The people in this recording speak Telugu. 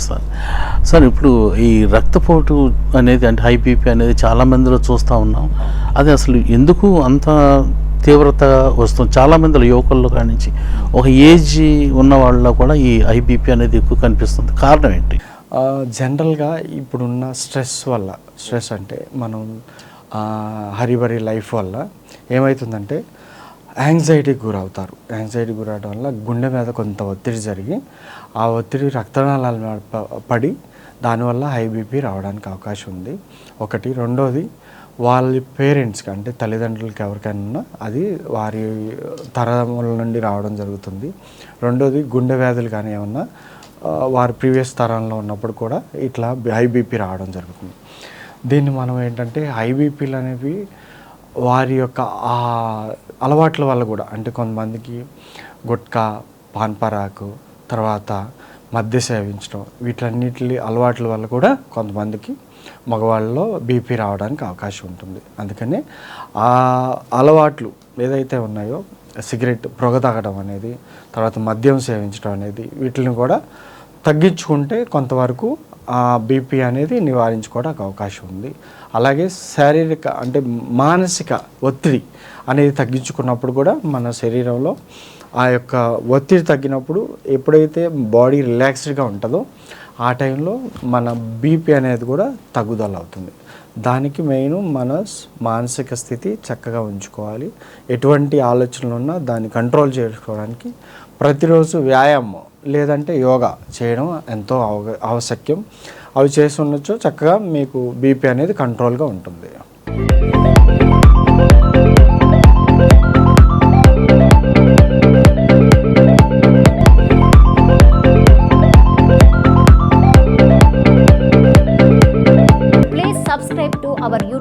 Right sir. సార్ ఇప్పుడు ఈ రక్తపోటు అనేది అంటే హై బీపీ అనేది చాలా మందిలో చూస్తూ ఉన్నాం. అది అసలు ఎందుకు అంత తీవ్రత వస్తుంది చాలా మందిలో యువకుల్లో కానించి ఒక ఏజ్ ఉన్న వాళ్ళలో కూడా ఈ ఐబీపీ అనేది ఎక్కువ కనిపిస్తుంది. కారణం ఏంటి? జనరల్గా ఇప్పుడున్న స్ట్రెస్ వల్ల స్ట్రెస్ అంటే మనం హరిబరి లైఫ్ వల్ల ఏమవుతుందంటే యాంగ్జైటీకి గురవుతారు. యాంగ్జైటీకి గురవడం వల్ల గుండె మీద కొంత ఒత్తిడి జరిగి ఆ ఒత్తిడి రక్తనాళాల ప- పడి దానివల్ల హై బీపీ రావడానికి అవకాశం ఉంది. ఒకటి. రెండోది వాళ్ళ పేరెంట్స్కి అంటే తల్లిదండ్రులకి ఎవరికైనా అది వారి తరముల నుండి రావడం జరుగుతుంది. రెండోది గుండె వ్యాధులు కానీ ఏమన్నా వారి ప్రీవియస్ తరంలో ఉన్నప్పుడు కూడా ఇట్లా హై బీపీ రావడం జరుగుతుంది. దీన్ని మనం ఏంటంటే హై బీపీలు అనేవి వారి యొక్క ఆ అలవాట్ల వల్ల కూడా. అంటే కొంతమందికి గుట్కా పాన్పరాకు తర్వాత మద్య సేవించడం వీటన్నిటి అలవాట్ల వల్ల కూడా కొంతమందికి మగవాళ్ళలో బీపీ రావడానికి అవకాశం ఉంటుంది. అందుకని ఆ అలవాట్లు ఏదైతే ఉన్నాయో సిగరెట్ పొగ తాగడం అనేది తర్వాత మద్యం సేవించడం అనేది వీటిని కూడా తగ్గించుకుంటే కొంతవరకు బీపీ అనేది నివారించుకోవడానికి అవకాశం ఉంది. అలాగే శారీరక అంటే మానసిక ఒత్తిడి అనేది తగ్గించుకున్నప్పుడు కూడా మన శరీరంలో ఆ యొక్క ఒత్తిడి తగ్గినప్పుడు ఎప్పుడైతే బాడీ రిలాక్స్డ్గా ఉంటుందో ఆ టైంలో మన బీపీ అనేది కూడా తగ్గుదల అవుతుంది. దానికి మెయిన్ మన మానసిక స్థితి చక్కగా ఉంచుకోవాలి. ఎటువంటి ఆలోచనలు ఉన్నా దాన్ని కంట్రోల్ చేసుకోవడానికి ప్రతిరోజు వ్యాయామం లేదంటే యోగా చేయడం ఎంతో అవ ఆవశ్యకం. అవి చేసి ఉండొచ్చు చక్కగా మీకు బీపీ అనేది కంట్రోల్గా ఉంటుంది. அவர் யூடியூப்